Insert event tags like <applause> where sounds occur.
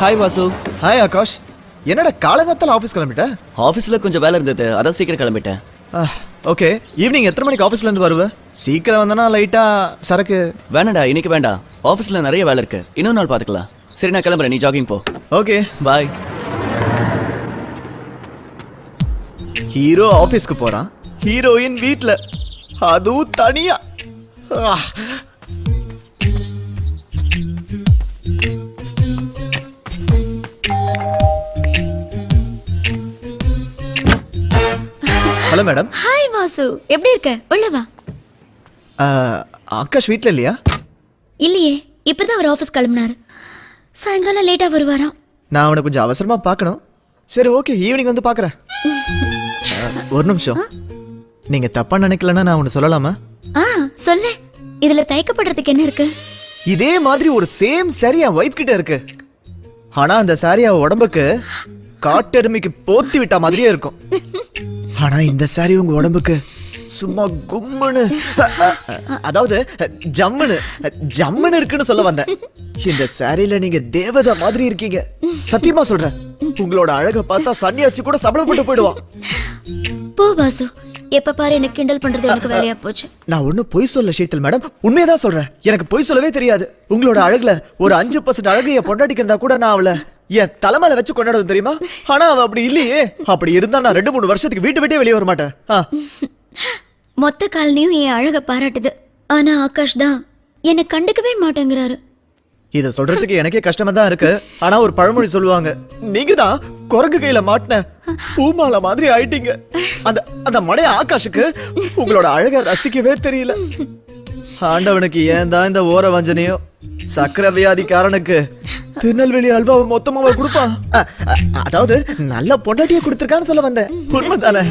Hi Vasu hi Akash என்னடா காலங்காத்தால office கிளம்பிட்ட? ஆஃபீஸில் கொஞ்சம் வேலை இருந்தது. அதான் சீக்கிரம் கிளம்பிட்டேன். ஓகே ஈவினிங் எத்தனை மணிக்கு ஆஃபீஸ்ல இருந்து வருவ? சீக்கிரம் வந்தனா லைட்டா சரக்கு? வேணாடா இன்னைக்கு வேண்டாம். ஆஃபீஸில் நிறைய வேலை இருக்கு. இன்னொரு நாள் பார்த்துக்கலாம். சரி நான் கிளம்புறேன். நீ ஜாகிங் போ. ஓகே பாய் ஹீரோ ஆபீஸ்க்கு போறான். ஹீரோயின் வீட்ல. அதுவும் தனியா. Hello madam hi Vasu. எப்படி இருக்க? உள்ள வா. ஆகாஷ் வீட்ல இல்லையா? இல்லையே. இப்பதான் அவர் ஆபீஸ் கிளம்புனாரு. சாயங்காலம் லேட்டா வருவாராம். நான் அவனை கொஞ்சம் அவசரமா பார்க்கணும். சரி ஓகே ஈவினிங் வந்து பார்க்கறேன். ஒரு நிமிஷம். நீங்க தப்பா நினைக்கலன்னா நான் ஒன்று சொல்லலாமா? ஆ சொல்லு. இதுல தயக்கப்படுறதுக்கு என்ன இருக்கு? இதே மாதிரி ஒரு சேம் saree என் ஒய்ஃப் கிட்ட இருக்கு. ஆனா அந்த saree அவ உடம்புக்கு காட்டெருமைக்கு போத்தி விட்ட மாதிரியே இருக்கும். <laughs> ஆனா இந்த saree உங்க உடம்புக்கு சும்மா கும்முன்னு. அதாவது ஜம்முன்னு ஜம்முன்னு இருக்குன்னு சொல்ல வந்தேன். இந்த சாரியில நீங்க தேவதை மாதிரி இருக்கீங்க. சத்தியமா சொல்றேன். உங்களோட அழக பார்த்தா சன்னியாசி கூட சபலப்பட்டு போயிடுவான் போ வாசு. எப்ப பாரு எனக்கு கிண்டல் பண்றது எனக்கு வேலையா போச்சு. நான் ஒண்ணும் பொய் சொல்ல ஷீத்தல் மேடம். உண்மையதான் சொல்றேன். எனக்கு பொய் சொல்லவே தெரியாது. உங்களோட அழகுல ஒரு அஞ்சு பர்சன்ட் அழகு என் பொண்டாட்டிக்கு இருந்தா கூட நான் அவளை என் தலைமையில வச்சு கொண்டாடுவது தெரியுமா? ஆனா அவ அப்படி இல்லையே. அப்படி இருந்தா நான் ரெண்டு மூணு வருஷத்துக்கு வீட்டு விட்டே வெளியே வர மாட்டேன் மொத்த காலனியும் என் அழக பாராட்டுது. ஆனா ஆகாஷ் தான் என்னை கண்டுக்கவே மாட்டேங்கிறாரு. இத சொல்றதுக்கு எனக்கே கஷ்டமா தான் இருக்கு. ஆனா ஒரு பழமொழி சொல்லுவாங்க. நீங்க தான் குரங்கு கையில மாட்டின பூமாலை மாதிரி ஆயிட்டீங்க. அந்த அந்த மடைய ஆகாஷுக்கு உங்களோட அழக ரசிக்கவே தெரியல. ஆண்டவனுக்கு ஏன் தான் இந்த ஓர வஞ்சனையோ? சக்கர வியாதிக்காரனுக்கு திருநெல்வேலி அல்வாவை மொத்தமாவை கொடுப்பான். அதாவது நல்ல பொண்டாட்டியை கொடுத்துருக்கான்னு சொல்ல வந்தேன். உண்மைதானே?